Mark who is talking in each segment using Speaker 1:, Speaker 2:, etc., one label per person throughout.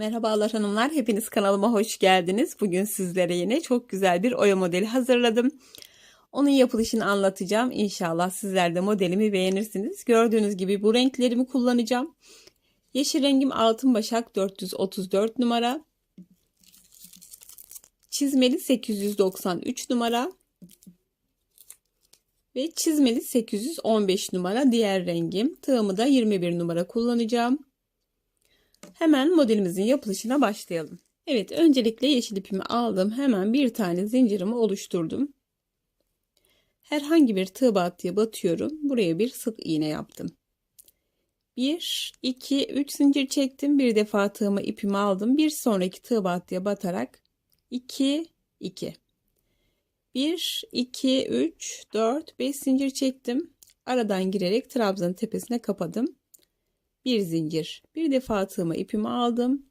Speaker 1: Merhabalar hanımlar, hepiniz kanalıma hoş geldiniz. Bugün sizlere yine çok güzel bir oya modeli hazırladım. Onun yapılışını anlatacağım. İnşallah sizler de modelimi beğenirsiniz. Gördüğünüz gibi bu renklerimi kullanacağım. Yeşil rengim altın başak 434 numara. Çizmeli 893 numara. Ve çizmeli 815 numara diğer rengim. Tığımı da 21 numara kullanacağım. Hemen modelimizin yapılışına başlayalım. Evet öncelikle yeşil ipimi aldım. Hemen bir tane zincirimi oluşturdum. Herhangi bir tığ battıya batıyorum. Buraya bir sık iğne yaptım. 1, 2, 3 zincir çektim. Bir defa tığımı ipimi aldım. Bir sonraki tığ battıya batarak 2, 2. 1, 2, 3, 4, 5 zincir çektim. Aradan girerek trabzanın tepesine kapadım bir zincir. Bir defa tığıma ipimi aldım.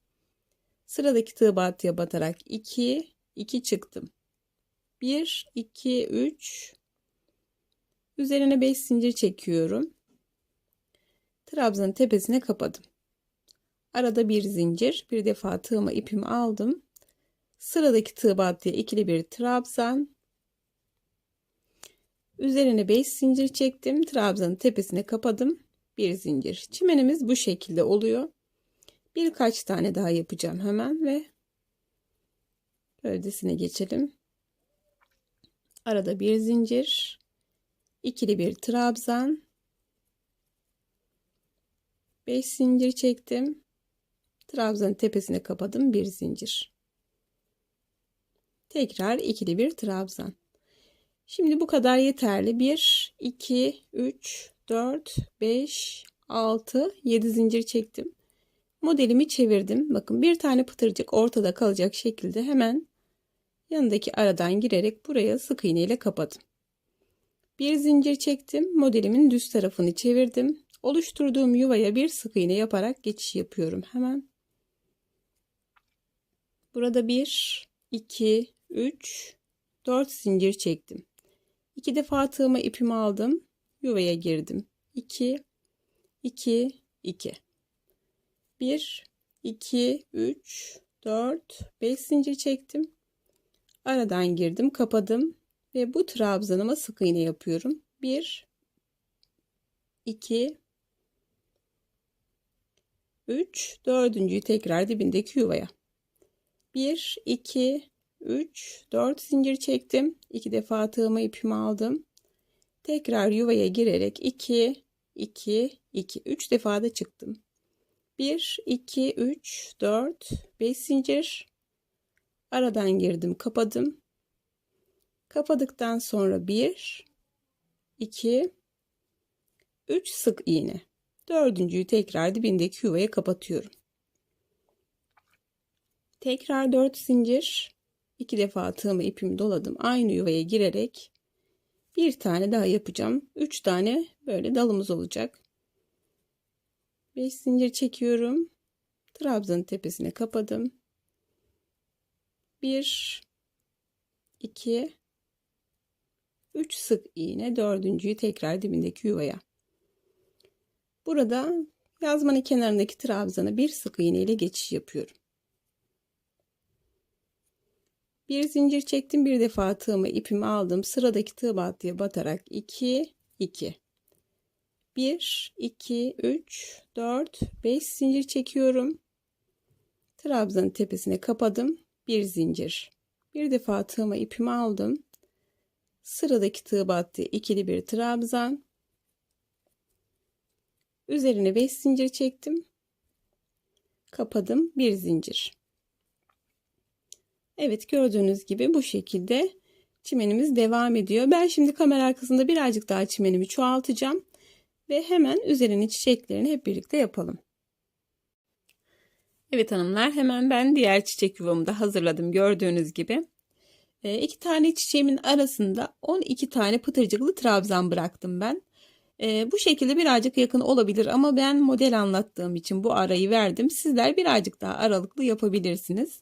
Speaker 1: Sıradaki tığ battıya batarak 2 2 çıktım. 1 2 3 üzerine 5 zincir çekiyorum. Trabzanın tepesine kapadım. Arada bir zincir. Bir defa tığıma ipimi aldım. Sıradaki tığ battıya ikili bir trabzan. Üzerine 5 zincir çektim. Trabzanın tepesine kapadım bir zincir. Çimenimiz bu şekilde oluyor. Birkaç tane daha yapacağım hemen ve gövdesine geçelim. Arada bir zincir, ikili bir trabzan, 5 zincir çektim. Trabzanın tepesine kapadım bir zincir. Tekrar ikili bir trabzan. Şimdi bu kadar yeterli. 1 2 3 4, 5, 6, 7 zincir çektim. Modelimi çevirdim. Bakın bir tane pıtırcık ortada kalacak şekilde hemen yanındaki aradan girerek buraya sık iğne ile kapadım. Bir zincir çektim. Modelimin düz tarafını çevirdim. Oluşturduğum yuvaya bir sık iğne yaparak geçiş yapıyorum hemen. Burada 1, 2, 3, 4 zincir çektim. İki defa tığıma ipimi aldım yuvaya girdim. 2 2 2 1 2 3 4 5 zincir çektim. Aradan girdim, kapadım ve bu trabzanıma sık iğne yapıyorum. 1 2 3 dördüncüyü tekrar dibindeki yuvaya. 1 2 3 4 zincir çektim. 2 defa tığıma ipimi aldım. Tekrar yuvaya girerek 2, 2, 2, 3 defa da çıktım. 1, 2, 3, 4, 5 zincir. Aradan girdim, kapadım. Kapadıktan sonra 1, 2, 3 sık iğne. Dördüncüyü tekrar dibindeki yuvaya kapatıyorum. Tekrar 4 zincir. 2 defa tığımı ipimi doladım. Aynı yuvaya girerek bir tane daha yapacağım. Üç tane böyle dalımız olacak. Beş zincir çekiyorum. Trabzanın tepesine kapadım. Bir, iki, üç sık iğne. Dördüncüyü tekrar dibindeki yuvaya. Burada yazmanın kenarındaki trabzana bir sık iğne ile geçiş yapıyorum. Bir zincir çektim. Bir defa tığımı ipimi aldım. Sıradaki tığ battıya batarak 2 2 1 2 3 4 5 zincir çekiyorum. Trabzanın tepesine kapadım. Bir zincir. Bir defa tığıma ipimi aldım. Sıradaki tığ battı ikili bir trabzan. Üzerine 5 zincir çektim. Kapadım. Bir zincir. Evet gördüğünüz gibi bu şekilde çimenimiz devam ediyor. Ben şimdi kamera arkasında birazcık daha çimenimi çoğaltacağım. Ve hemen üzerine çiçeklerini hep birlikte yapalım. Evet hanımlar hemen ben diğer çiçek yuvamı da hazırladım gördüğünüz gibi. E, iki tane çiçeğimin arasında 12 tane pıtırcıklı trabzan bıraktım ben. E, bu şekilde birazcık yakın olabilir ama ben model anlattığım için bu arayı verdim. Sizler birazcık daha aralıklı yapabilirsiniz.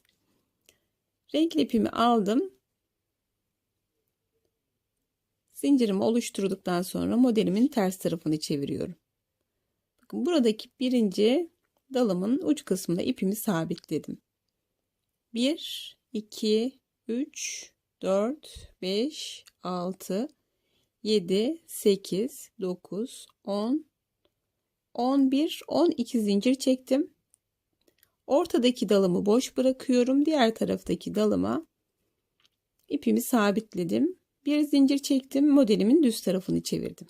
Speaker 1: Renkli ipimi aldım. Zincirimi oluşturduktan sonra modelimin ters tarafını çeviriyorum. Bakın buradaki birinci dalımın uç kısmına ipimi sabitledim. 1 2 3 4 5 6 7 8 9 10 11 12 zincir çektim. Ortadaki dalımı boş bırakıyorum. Diğer taraftaki dalıma ipimi sabitledim. Bir zincir çektim. Modelimin düz tarafını çevirdim.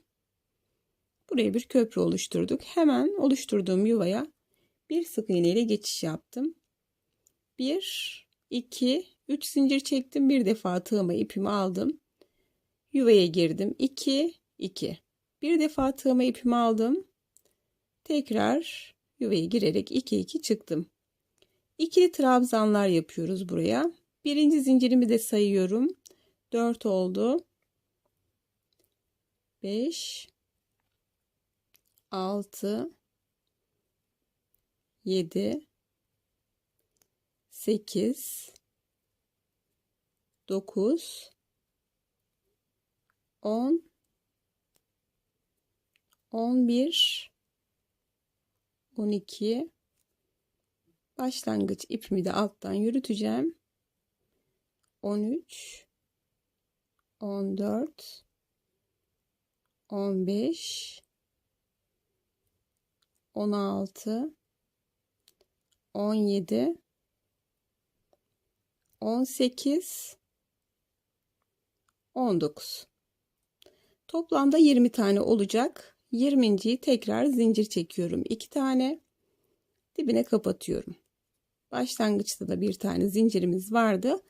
Speaker 1: Buraya bir köprü oluşturduk. Hemen oluşturduğum yuvaya bir sık iğne ile geçiş yaptım. 1 2 3 zincir çektim. Bir defa tığıma ipimi aldım. Yuvaya girdim. 2 2 bir defa tığıma ipimi aldım. Tekrar yuvaya girerek 2 2 çıktım. İkili trabzanlar yapıyoruz buraya. Birinci zincirimi de sayıyorum. 4 oldu. 5 6 7 8 9 10 11 12 başlangıç ipimi de alttan yürüteceğim 13 14 15 16 17 18 19 Toplamda 20 tane olacak. 20.yi tekrar zincir çekiyorum. 2 tane dibine kapatıyorum. Başlangıçta da bir tane zincirimiz vardı.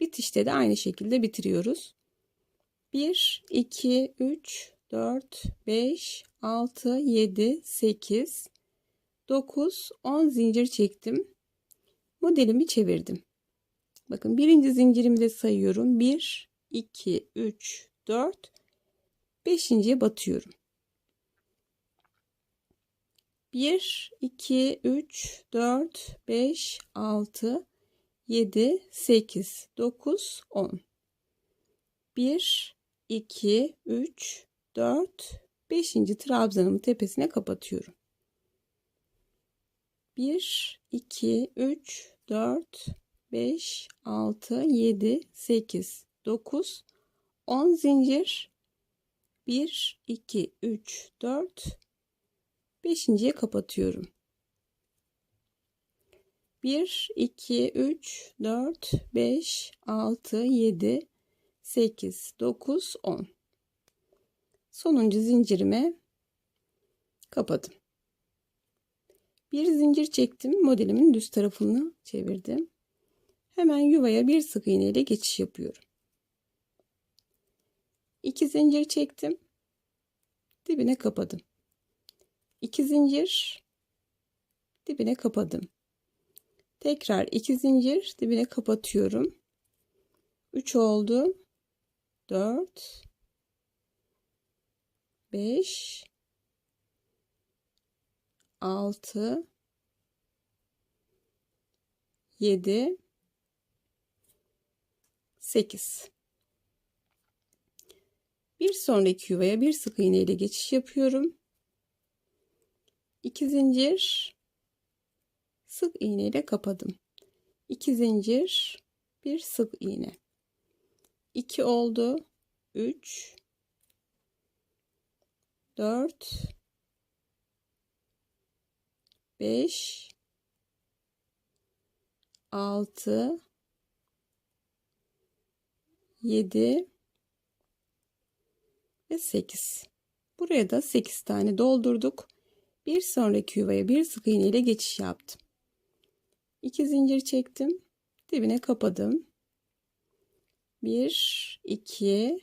Speaker 1: Bitişte de aynı şekilde bitiriyoruz. 1 2 3 4 5 6 7 8 9 10 zincir çektim. Modelimi çevirdim. Bakın birinci zincirimi de sayıyorum. 1 2 3 4 Beşinciye batıyorum. 1, 2, 3, 4, 5, 6, 7, 8, 9, 10. 1, 2, 3, 4, 5. trabzanımın tepesine kapatıyorum. 1, 2, 3, 4, 5, 6, 7, 8, 9, 10 zincir 1, 2, 3, 4, 5.ye kapatıyorum. 1, 2, 3, 4, 5, 6, 7, 8, 9, 10. Sonuncu zincirime kapadım. Bir zincir çektim. Modelimin düz tarafını çevirdim. Hemen yuvaya bir sık iğne ile geçiş yapıyorum. 2 zincir çektim. Dibine kapadım. 2 zincir dibine kapadım. Tekrar 2 zincir dibine kapatıyorum. 3 oldu. 4 5 6 7 8 bir sonraki yuvaya bir sık iğne ile geçiş yapıyorum. 2 zincir sık iğne ile kapadım. 2 zincir bir sık iğne. 2 oldu. 3 4 5 6 7 ve 8. Buraya da 8 tane doldurduk. Bir sonraki yuvaya bir sık iğne ile geçiş yaptım. 2 zincir çektim. Dibine kapadım. 1 2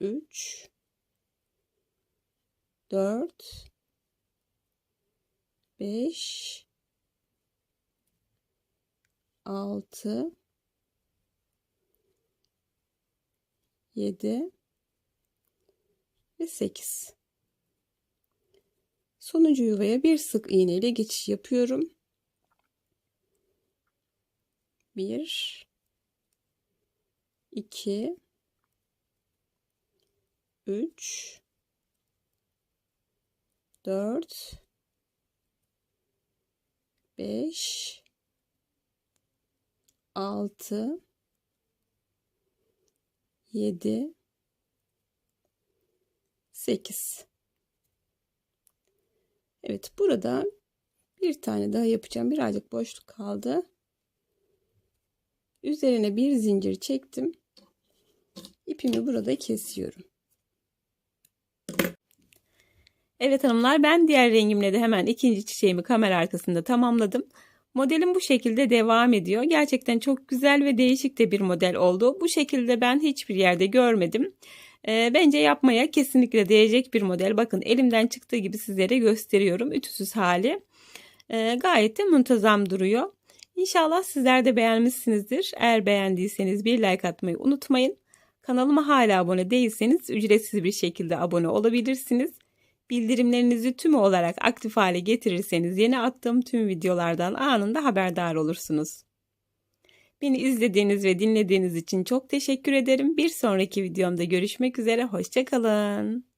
Speaker 1: 3 4 5 6 7 ve 8. Sonuncu yuvaya bir sık iğne ile geçiş yapıyorum. 1 2 3 4 5 6 7 8 Evet burada bir tane daha yapacağım. Birazcık boşluk kaldı. Üzerine bir zincir çektim. İpimi burada kesiyorum. Evet hanımlar ben diğer rengimle de hemen ikinci çiçeğimi kamera arkasında tamamladım. Modelim bu şekilde devam ediyor. Gerçekten çok güzel ve değişik de bir model oldu. Bu şekilde ben hiçbir yerde görmedim. E, bence yapmaya kesinlikle değecek bir model. Bakın elimden çıktığı gibi sizlere gösteriyorum. Ütüsüz hali. E, gayet de muntazam duruyor. İnşallah sizler de beğenmişsinizdir. Eğer beğendiyseniz bir like atmayı unutmayın. Kanalıma hala abone değilseniz ücretsiz bir şekilde abone olabilirsiniz. Bildirimlerinizi tümü olarak aktif hale getirirseniz yeni attığım tüm videolardan anında haberdar olursunuz. Beni izlediğiniz ve dinlediğiniz için çok teşekkür ederim. Bir sonraki videomda görüşmek üzere. Hoşçakalın.